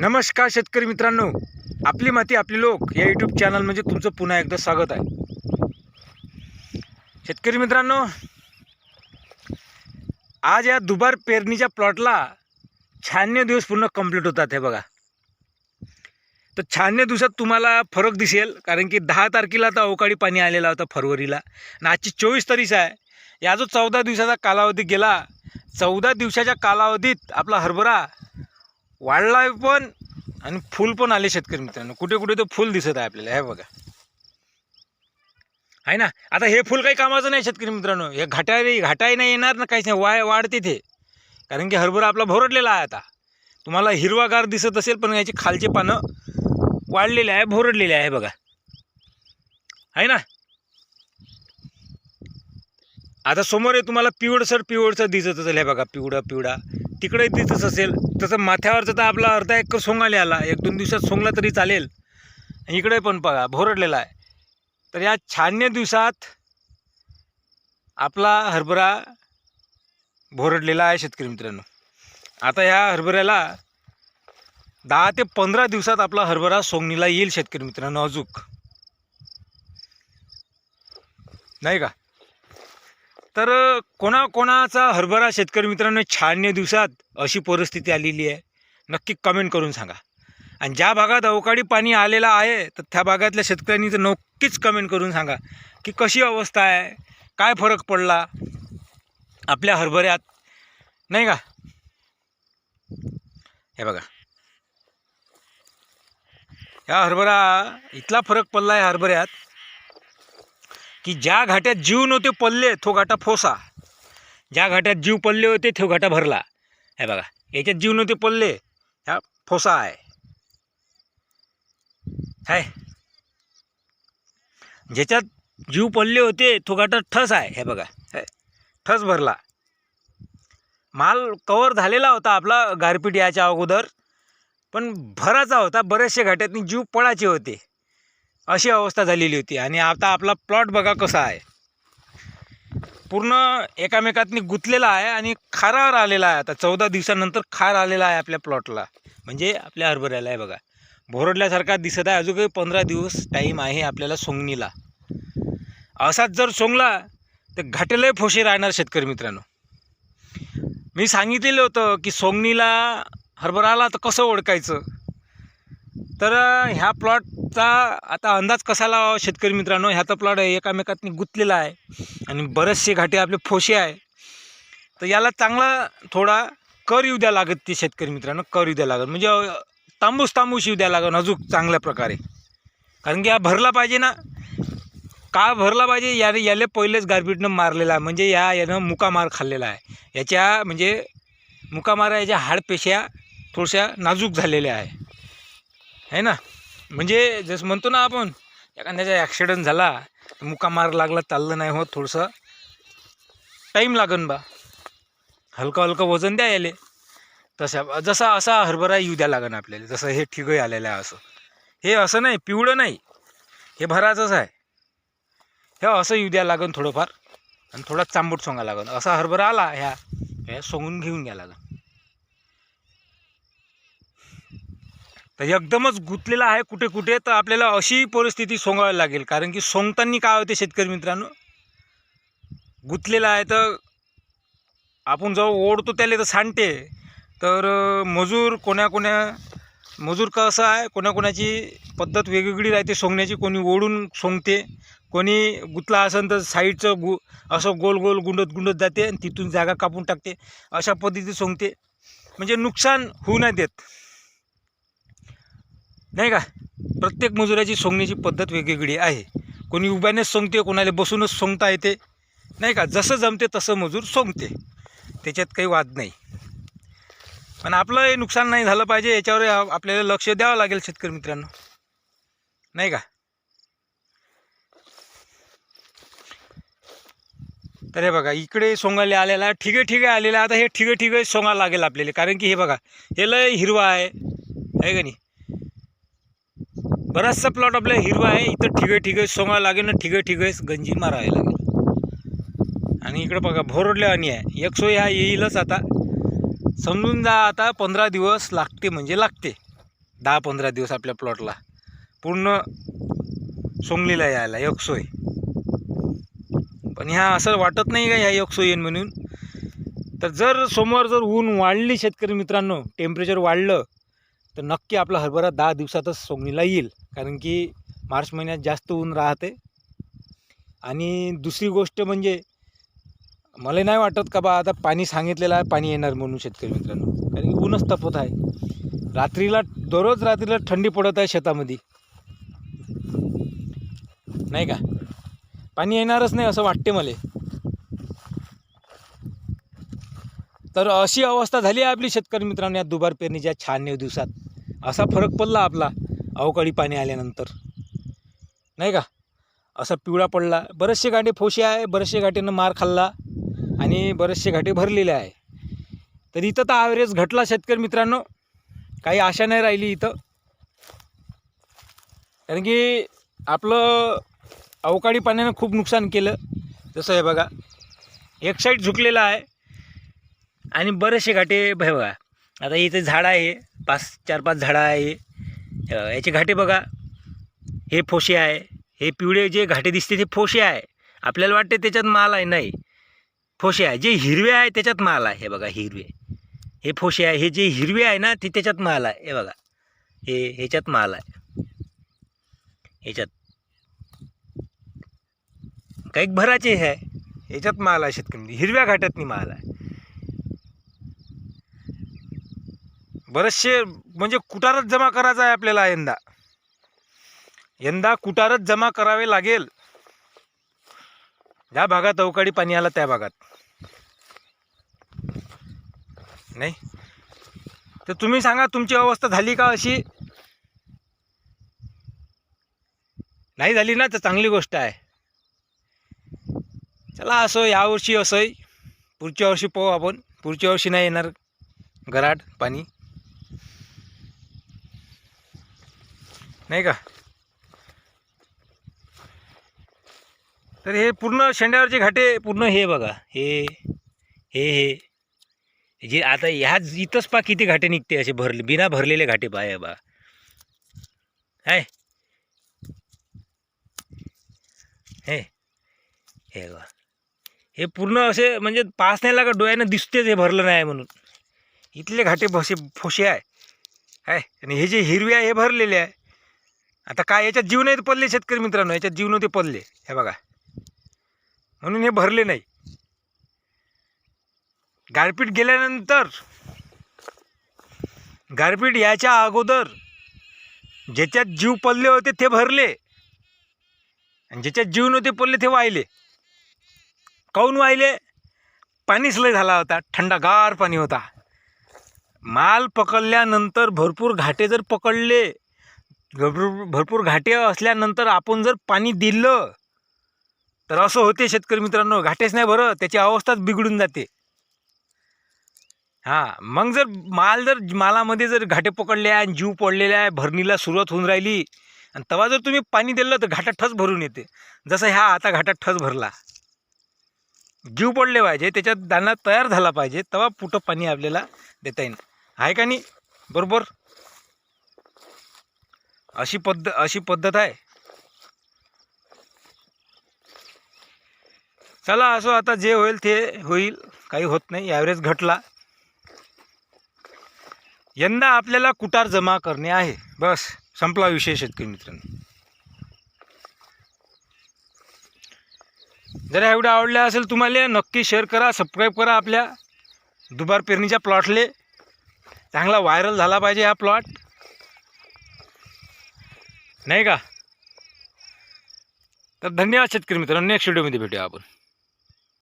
नमस्कार शेतकरी मित्रांनो. आपली माती आपली लोक या यूट्यूब चॅनल म्हणजे तुमचं पुन्हा एकदा स्वागत आहे. शेतकरी मित्रांनो आज या दुबार पेरणीच्या प्लॉटला शहाण्णव दिवस पूर्ण कंप्लीट होतात हे बघा. तर शहाण्णव दिवसात तुम्हाला फरक दिसेल कारण की दहा तारखेला तर अवकाळी पाणी आलेला होता फरवरीला. आणि आजची चोवीस तारीख आहे. या जो चौदा दिवसाचा कालावधी गेला चौदा दिवसाच्या कालावधीत आपला हरभरा वाढला पण आणि फुल पण आले शेतकरी मित्रांनो. कुठे कुठे तो फुल दिसत आहे आपल्याला. हे बघा. आहे ना? आता हे फुल काही कामाचं नाही शेतकरी मित्रांनो. हे घाटा घाटाही नाही येणार ना काहीच नाही. वाय वाढते ते. कारण की हरभरा आपला भोरडलेला आहे आता. तुम्हाला हिरवागार दिसत असेल पण याची खालचे पानं वाढलेले आहे भोरडलेले आहे बघा. आहे ना? आता समोर हे तुम्हाला पिवळसर पिवळसर दिसत असेल हे बघा पिवळा पिवळा. तिकडे तिथंच असेल. तसं माथ्यावरचं तर आपला अर्धा एकर सोंगाले आला. एक दोन दिवसात सोंगला तरी चालेल. इकडे पण बघा भोरडलेला आहे. तर या शहाण्णव दिवसात आपला हरभरा भोरडलेला आहे शेतकरी मित्रांनो. आता या हरभऱ्याला दहा ते पंधरा दिवसात आपला हरभरा सोंगणीला येईल शेतकरी मित्रांनो अजूक. नाही का? तर कोणाकोणाचा हरभरा शेतकरी मित्रांनो शहाण्णव दिवसात अशी परिस्थिती आलेली आहे नक्की कमेंट करून सांगा. आणि ज्या भागात अवकाळी पाणी आलेलं आहे तर त्या भागातल्या शेतकऱ्यांनी तर नक्कीच कमेंट करून सांगा की कशी अवस्था आहे काय फरक पडला आपल्या हरभऱ्यात नाही का? हे बघा. ह्या हरभरा इथला फरक पडला आहे हरभऱ्यात की ज्या घाट्यात जीव नव्हते पडले तो घाटा फोसा. ज्या घाट्यात जीव पडले होते तो घाटा भरला. हे बघा याच्यात जीव नव्हते पडले ह्या फोसा आहे. हाय. ज्याच्यात जीव पडले होते तो घाटा ठस आहे. हे बघा हे, ठस भरला. माल कवर झालेला होता आपला गारपीट याच्या अगोदर पण भराचा होता. बरेचसे घाट्यातनी जीव पडायचे होते. अशी अवस्था झालेली होती. आणि आता आपला प्लॉट बघा कसा आहे. पूर्ण एकामेकातनी गुंतलेला आहे आणि खारावर आलेला आहे. आता चौदा दिवसानंतर खार आलेला आहे आपल्या प्लॉटला म्हणजे आपल्या हरभऱ्याला आहे बघा. भोरडल्यासारखा दिसत आहे. अजून काही पंधरा दिवस टाईम आहे आपल्याला सोंगणीला. असाच जर सोंगला तर घाटेलाही फोशे राहणार शेतकरी मित्रांनो. मी सांगितलेलं होतं की सोंगणीला हरभरा आला तर कसं ओळखायचं? तर ह्या प्लॉटचा आता अंदाज कसा लावा शेतकरी मित्रांनो? ह्याचा प्लॉट एकामेकातनी गुंतलेला आहे आणि बरेचसे घाटे आपले फोशे आहे. तर याला चांगला थोडा कर येऊ द्या लागत ते शेतकरी मित्रांनो कर येऊ द्या लागत. म्हणजे तांबूस तांबूस येऊ द्या लागत अजून चांगल्या प्रकारे. कारण की हा भरला पाहिजे ना. का भरला पाहिजे? याने याले पहिलेच गारपीटनं मारलेला आहे. म्हणजे या यानं मुकामार खाल्लेला आहे. याच्या म्हणजे मुकामारा याच्या हाडपेशा थोड्याशा नाजूक झालेल्या आहे. आहे ना? म्हणजे जसं म्हणतो ना आपण एखाद्याचा ॲक्सिडंट झाला मुका मार लागला चाललं नाही होत थोडंसं. टाईम लागन बा. हलकं हलकं वजन द्या याले. तसं जसा असा हरभरा येऊ द्या लागन आपल्याला. जसं हे ठिगं आलेलं आहे असं. हे असं नाही पिवळं नाही. हे भराचंच आहे. हे असं येऊ द्या लागन थोडंफार. आणि थोडा चांबूट सोंगा लागन. असा हरभरा आला ह्या ह्या सोंगून घेऊन घ्या लागन. तर एकदमच गुंतलेला आहे कुठे कुठे. तर आपल्याला अशी परिस्थिती सोंगावी लागेल. कारण की सोंगताना काय होते शेतकरी मित्रांनो? गुंतलेला आहे तर आपण जेव्हा ओढतो त्याला तर सांडते. तर मजूर कोण्या कोण्या मजूर कसं आहे? कोणाकोणाची पद्धत वेगवेगळी राहते. सोंगण्याची कोणी ओढून सोंगते. कोणी गुतला असेल तर साईडचं गु असं गोल गोल गुंडत गुंडत जाते आणि तिथून जागा कापून टाकते. अशा पद्धतीने सोंगते. म्हणजे नुकसान होऊ नाही देत. नाही का? प्रत्येक मजुराची सोंगण्याची पद्धत वेगवेगळी आहे. कोणी उभ्यानेच सोंगते कोणाला बसूनच सोंगता येते. नाही का? जसं जमते तसं मजूर सोंगते. त्याच्यात काही वाद नाही. पण आपलं हे नुकसान नाही झालं पाहिजे याच्यावर आपल्याला लक्ष द्यावं लागेल शेतकरी मित्रांनो. नाही का? तर हे बघा इकडे सोंगाले आलेला आहे ठिगे ठिगे आलेला आहे. आता हे ठिगे ठिगे सोंगा लागेल आपल्याला. कारण की हे बघा हे लय हिरवा आहे. आहे का नाही? बराचसा प्लॉट आपला हिरवा आहे. इथं ठिगे ठिगे सोंगा लागेल ना ठिगे ठिगे गंजी मारावी लागेल. आणि इकडं बघा भोरडल्या आणि आहे. एक सोय हा येईलच आता. समजून जा आता पंधरा दिवस लागते म्हणजे लागते. दहा पंधरा दिवस आपल्या प्लॉटला पूर्ण सोंगलीला यायला एकसोय पण ह्या असं वाटत नाही का ह्या योगसोय येईन म्हणून? तर जर सोमवार जर ऊन वाढली शेतकरी मित्रांनो टेम्परेचर वाढलं तर नक्की आपला हरभरा दहा दिवसातच सोंगणीला येईल कारण की मार्च महिन्यात जास्त ऊन राहते. आणि दुसरी गोष्ट म्हणजे मला नाही वाटत का बा आता पाणी सांगितलेलं आहे पाणी येणार म्हणून शेतकरी मित्रांनो. कारण की ऊनच तपत आहे. रात्रीला दररोज रात्रीला थंडी पडत आहे शेतामध्ये. नाही का? पाणी येणारच नाही असं वाटते मला. तर अशी अवस्था झाली आहे आपली शेतकरी मित्रांनो या दुबार पेरणीच्या छान दिवसात. असा फरक पडला आपला अवकाळी पाणी आल्यानंतर. नाही का? असा पिवळा पडला. बरेचसे घाटे फोशे आहे बरेचसे घाटेनं मार खाल्ला आणि बरेचसे घाटे भरलेले आहे. तर इथं तर ॲव्हरेज घटला शेतकरी मित्रांनो. काही आशा नाही राहिली इथं. कारण की आपलं अवकाळी पाण्यानं खूप नुकसान केलं. जसं हे बघा एक साईड झुकलेला आहे आणि बरेचसे घाटे हे बघा आता इथे झाड आहे. पाच चार पाच झाडं आहे. याचे घाटे बघा. हे फोशे आहे. हे पिवळे जे घाटे दिसते ते फोशे आहे. आपल्याला वाटते त्याच्यात माल आहे. नाही. फोशे आहे. जे हिरवे आहे त्याच्यात माल आहे. हे बघा हिरवे. हे फोशे आहे. हे जे हिरवे आहे ना ते त्याच्यात माल आहे. हे बघा. हे ह्याच्यात माल आहे. ह्याच्यात. काही भराचे आहे ह्याच्यात माल आहे शेतकरी. हिरव्या घाटातनी माल आहे. बरेचसे म्हणजे कुटारच जमा करायचा आहे आपल्याला यंदा. यंदा कुटारच जमा करावे लागेल. ज्या भागात अवकाळी पाणी आलं त्या भागात. नाही? तर तुम्ही सांगा तुमची अवस्था झाली का अशी? नाही झाली ना तर चांगली गोष्ट आहे. चला असो यावर्षी असोय. पुढच्या वर्षी पाहू आपण. पुढच्या वर्षी नाही येणार गराड पाणी. नाही का? तर हे पूर्ण शेंड्यावरचे घाटे पूर्ण हे बघा. हे हे हे. जे आता ह्याच इथंच पा किती घाटे निघते असे भरले बिना भरलेले घाटे पाय बा आहे हे हे बा हे पूर्ण असे म्हणजे पास नाही लागत डोळ्यानं दिसतेच हे भरलं नाही म्हणून. इथले घाटे भसे फोशे आहे. आहे आणि हे जे हिरवे आहे हे भरलेले आहे. आता काय याच्यात जीव नाही पडले शेतकरी मित्रांनो याच्यात जीव नव्हते पडले हे बघा. म्हणून हे भरले नाही. गारपीट गेल्यानंतर गारपीट याच्या अगोदर ज्याच्यात जीव पडले होते ते भरले आणि ज्याच्यात जीव नव्हते पडले ते वाहिले. काऊन वाहिले? पाणीच लय झाला होता थंडगार पाणी होता. माल पकडल्यानंतर भरपूर घाटे जर पकडले भरपूर भरपूर घाटे असल्यानंतर आपण जर पाणी दिलं तर असं होते शेतकरी मित्रांनो घाटेच नाही बरं त्याची अवस्थाच बिघडून जाते. हां मग जर माल जर मालामध्ये जर घाटे पकडले आहे आणि जीव पडलेला आहे भरणीला सुरुवात होऊन राहिली आणि तेव्हा जर तुम्ही पाणी दिलं तर घाटा ठस भरून येते. जसं ह्या आता घाटात ठस भरला. जीव पडले पाहिजे त्याच्यात दाना तयार झाला पाहिजे तेव्हा पुटं पाणी आपल्याला देता येईल. आहे का नाही? बरोबर? अशी पद्ध अशी पद्धत आहे. चला असो आता जे होईल ते होईल. काही होत नाही ॲव्हरेज घटला. यंदा आपल्याला कुटार जमा करणे आहे. बस संपला विषय शेतकरी मित्रांनो. जर एवढं आवडलं असेल तुम्हाला नक्की शेअर करा सबस्क्राईब करा आपल्या दुबार पेरणीच्या प्लॉटले चांगला व्हायरल झाला पाहिजे हा प्लॉट नाही का? तर धन्यवाद शेतकरी मित्रांनो. नेक्स्ट व्हिडिओमध्ये भेटूया आपण.